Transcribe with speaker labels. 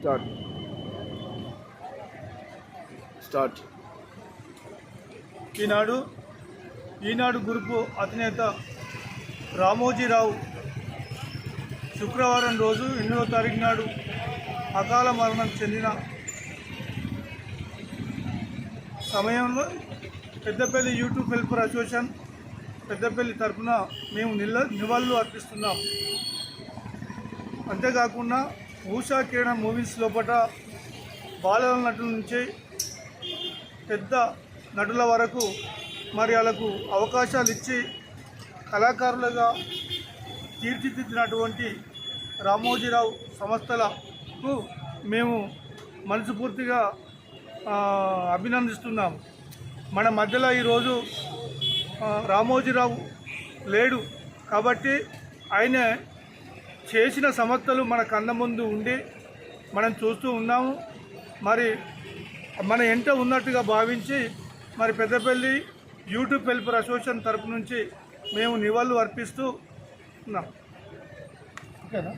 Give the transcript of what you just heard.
Speaker 1: Start. Start.
Speaker 2: Eenadu Eenadu group అధినేత రామోజీరావు శుక్రవారం రోజు ఎనిమిదో తారీఖు నాడు అకాల మరణం చెందిన సమయంలో Peddapalli YouTube helper association Peddapalli తరఫున మేము నిల్ల నివాళులు అర్పిస్తున్నాం. అంతేకాకుండా ఊషా కిరణ్ మూవీస్ లోపల బాలల నటుల నుంచి పెద్ద నటుల వరకు మరి వాళ్ళకు అవకాశాలు ఇచ్చి కళాకారులుగా తీర్చిదిద్దినటువంటి రామోజీరావు సంస్థలకు మేము మనస్ఫూర్తిగా అభినందిస్తున్నాము. మన మధ్యలో ఈరోజు రామోజీరావు లేడు కాబట్టి ఆయన చేసిన సంస్థలు మన కన్న ముందు ఉండి మనం చూస్తూ ఉన్నాము. మరి మన ఎంట ఉన్నట్టుగా భావించి మరి పెద్దపల్లి యూట్యూబ్ వెల్ఫేర్ అసోసియేషన్ తరపు నుంచి మేము నివాళులు అర్పిస్తూ ఉన్నాం. ఓకేనా?